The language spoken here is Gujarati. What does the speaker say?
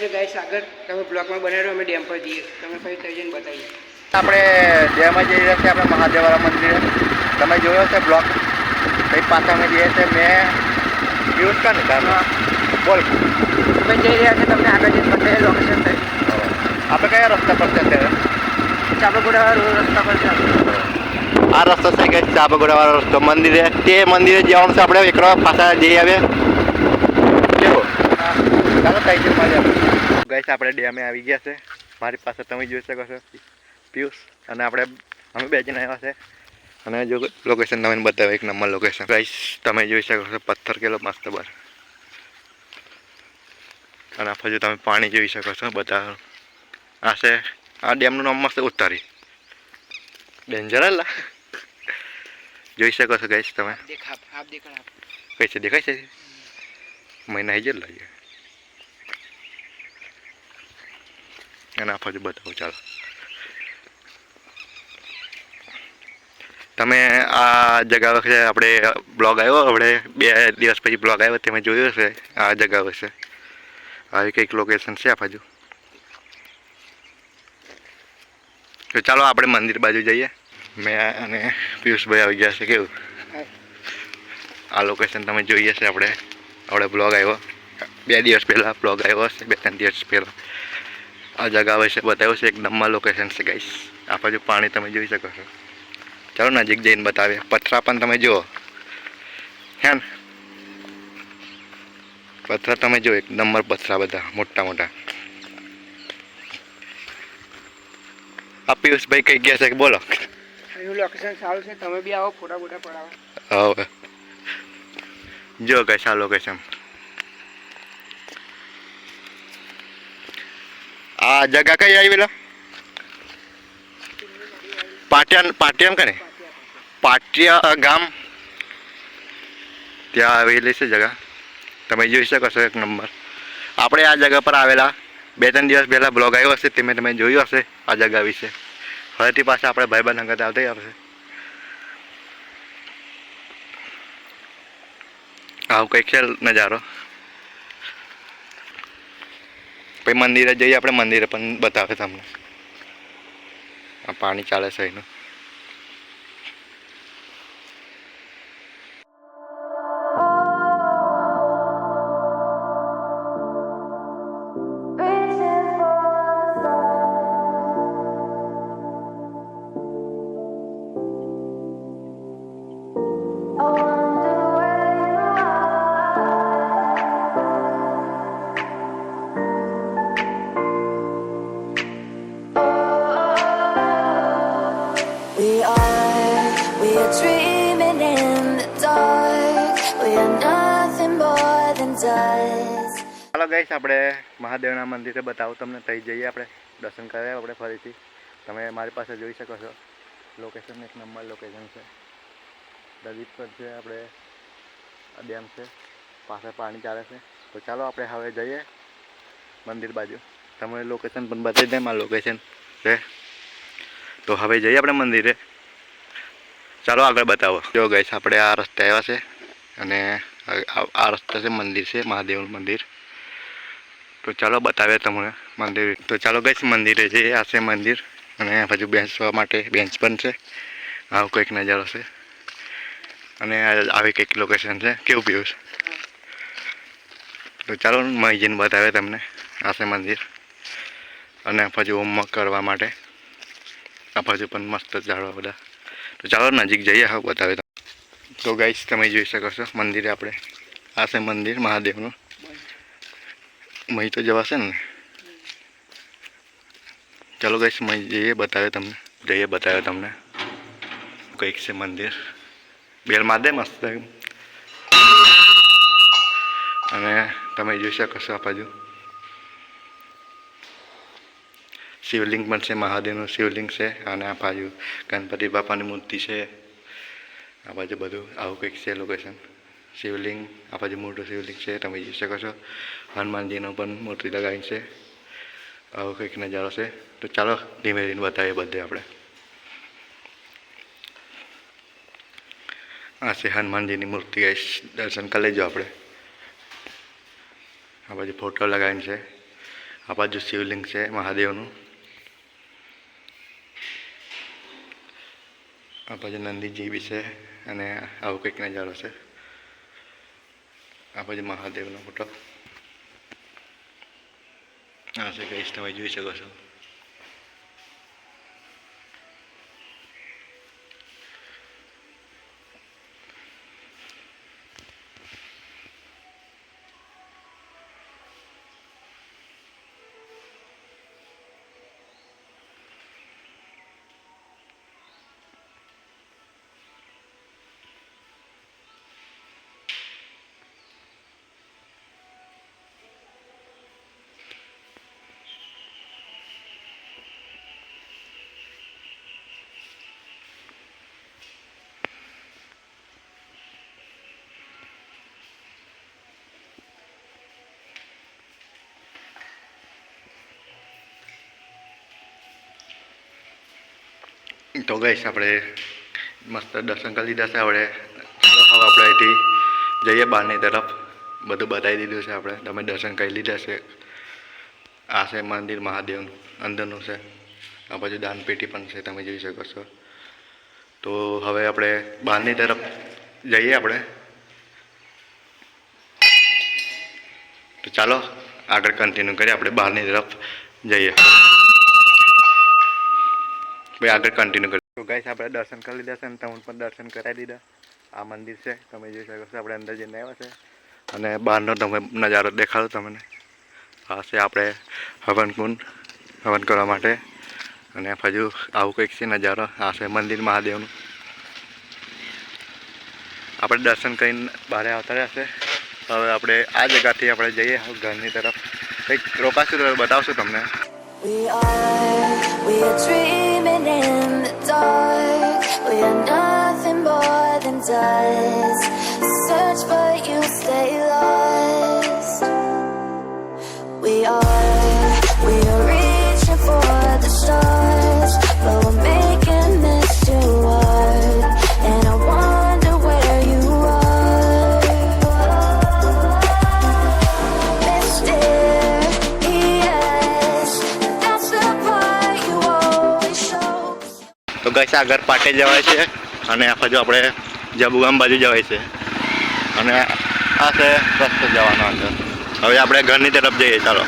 છે ગાઈસ આગળ તમે બ્લોકમાં બનાવ્યો અમે ડેમ પર જઈએ. તમે પછી જઈને બતાવીએ. આપણે ડેમમાં જઈ રહ્યા છીએ આપણે મહાદેવવાળા મંદિરે. તમે જોયો છે બ્લોક કઈ પાછા અમે જઈએ છીએ મેં યુઝ કર ને ઘરમાં બોલ. તમે જઈ રહ્યા છે તમને આગળ જઈને બતાવીએ લોકેશન થઈ આપણે કયા રસ્તા પર છે અત્યારે? ચાબગોડા રસ્તા પર છે. આ રસ્તો છે કે ચાબગોડાવાળો રસ્તો. મંદિરે તે મંદિરે જવાનું છે આપણે એકડો પાછા જઈ આવીએ. ચાલો કઈ ગઈશ આપણે ડેમે આવી ગયા છે. મારી પાસે તમે જોઈ શકો છો. પિયુષ અને આપણે અમે બે જણ આવ્યા છે. અને જો લોકેશન તમે બતાવે એક નંબર લોકેશન ગાઈસ તમે જોઈ શકો છો પથ્થર કેલો મસ્ત બર. અને આ બાજુ તમે પાણી જોઈ શકો છો બધા. આ છે આ ડેમનું નામ મસ્ત ઉતારી ડેન્જર અલા જોઈ શકો છો ગાઈસ તમે. દેખા આપ દેખા કઈ છે દેખાય છે? મહિના આવી જ અને આ બાજુ બતાવું, ચાલો. તમે આ જગા વખતે આપણે બ્લોગ આવ્યો? આપણે બે દિવસ પછી બ્લોગ આવ્યો તમે જોયું હશે આ જગા વિશે આવી કંઈક લોકેશન છે આ બાજુ? તો ચાલો આપણે મંદિર બાજુ જઈએ. મેં અને પિયુષભાઈ આવી ગયા છે, કેવું? આ લોકેશન તમે જોઈએ છે આપણે. આપણે બ્લોગ આવ્યો. બે દિવસ પહેલાં બ્લોગ આવ્યો હશે બે ત્રણ દિવસ પહેલાં. આ જગા વિશે બતાવ્યું છે એક નંબર લોકેશન છે ગાઈસ આ બાજુ પાણી તમે જોઈ શકો છો. ચાલો નજીક જઈને બતાવીએ. પથરા પણ તમે જુઓ. હે ને? પથરા તમે જુઓ એક નંબર પથરા બધા મોટા મોટા. આ પિયુષભાઈ કઈ ગયા છે કે બોલો? લોકેશન સારું છે તમે બી આવો ફોટા બોટા પડાવો. હવે. જો કઈ આ લોકેશન આ જગા કઈ આવેલા પાટિયા પાટિયાન કને પાટિયા ગામ? ત્યાં આવેલી છે જગા. તમે જોઈ શકો છો એક નંબર. આપણે આ જગા પર આવેલા. બે ત્રણ દિવસ પહેલાં બ્લોગ આવ્યો હશે તમે તમે જોયું હશે આ જગા વિશે. ફરીથી પાછા આપણે ભાઈબંધ સંગત આવતા આવશે આવું કંઈક છે નજારો. પછી મંદિરે જઈએ આપણે મંદિરે પણ બતાવે તમને. આ પાણી ચાલે છે એનું ચાલો ગઈશ આપણે મહાદેવના મંદિરે બતાવું તમને થઈ જઈએ આપણે, દર્શન કર્યા આપણે ફરીથી. તમે મારી પાસે જોઈ શકો છો લોકેશન એક નંબર લોકેશન છે. દલીપ પર છે આપણે ડેમ છે, પાસે પાણી ચાલે છે. તો ચાલો આપણે હવે જઈએ મંદિર બાજુ. તમે લોકેશન પણ બતાવી દે, મારું લોકેશન છે. તો હવે જઈએ આપણે મંદિરે. ચાલો આગળ બતાવો. જો ગઈશ આપણે આ રસ્તે આવ્યા છે અને આ રસ્તા છે, મંદિર છે, મહાદેવનું મંદિર. તો ચાલો બતાવે તમને મંદિર. તો ચાલો ગઈ મંદિરે છે આ છે મંદિર અને હજુ બેસવા માટે બેન્ચ પણ છે. આવું કંઈક નજારો છે. અને આવી કંઈક લોકેશન છે. કેવું પીવું છે? તો ચાલો મહીજીને બતાવે તમને આ છે મંદિર. અને પછી હોમવર્ક કરવા માટે. આ બાજુ પણ મસ્ત ઝાડવા બધા. તો ચાલો નજીક જઈએ, હા બતાવે. તો ગાઈશ તમે જોઈ શકો છો, મંદિરે આપણે. આ છે મંદિર મહાદેવનું. મહી તો જવાશે ને? ચાલો ગાઈશ મહી જઈએ, બતાવે તમને. જઈએ, બતાવે તમને. કંઈક છે મંદિર. બેલ માદે મસ્ત. અને તમે જોઈ શકો છો આ બાજુ. શિવલિંગ પણ છે, મહાદેવનું શિવલિંગ છે, અને આ બાજુ ગણપતિ બાપાની મૂર્તિ છે. આ બાજુ બધું આવું કંઈક છે લોકેશન શિવલિંગ આ બાજુ મોટું શિવલિંગ છે તમે જોઈ શકો છો હનુમાનજીનો પણ મૂર્તિ લગાવી છે આવો કંઈક નજારો છે તો ચાલો ધીમે ધીમે બતાવીએ બધે આપણે આ છે હનુમાનજીની મૂર્તિ દર્શન કરી લેજો આપણે આ બાજુ ફોટો લગાવીને છે આ બાજુ શિવલિંગ છે મહાદેવનું આ બાજુ નંદીજી બી છે અને આવું કંઈક નજારો છે. આ બાજુ મહાદેવનો ફોટો. આ છે કહીશ તમે જોઈ શકો છો. તો ગઈશ આપણે મસ્ત દર્શન કરી લીધા છે. આપણે હવે આપણે અહીંથી જઈએ બહારની તરફ. બધું બતાવી દીધું છે આપણે. તમે દર્શન કરી લીધા છે. આ છે મંદિર મહાદેવનું, અંદરનું છે. આ બાજુ દાનપેટી પણ છે, તમે જોઈ શકો છો. તો હવે આપણે બહારની તરફ જઈએ આપણે. તો ચાલો આગળ કન્ટિન્યુ કરીએ. આપણે બહારની તરફ જઈએ. ભાઈ આગળ કન્ટિન્યુ કરી તો ગાઈસ આપણે દર્શન કરી લીધા છે અને તમને પણ દર્શન કરાવી દીધા. આ મંદિર છે તમે જોઈ શકો છો આપણે અંદર જઈને આવ્યા છે. અને બહારનો તમે નજારો દેખાડો તમને. આ છે આપણે હવન કુંડ હવન કરવા માટે. અને હજુ આવું કંઈક છે નજારો. આ છે મંદિર મહાદેવનું. આપણે દર્શન કરીને બહાર આવતા રહ્યા છે. હવે આપણે આ જગ્યાથી આપણે જઈએ ઘરની તરફ. કંઈક રોકાશું તો બતાવશું તમને. We are, we are smiling તો ગઈશ આગળ પાટે જવાય છે અને આ બાજુ આપણે જબુગામ બાજુ જવાય છે. અને આ છે રસ્તો જવાનો અંદર. હવે આપણે ઘરની તરફ જઈએ, ચાલો.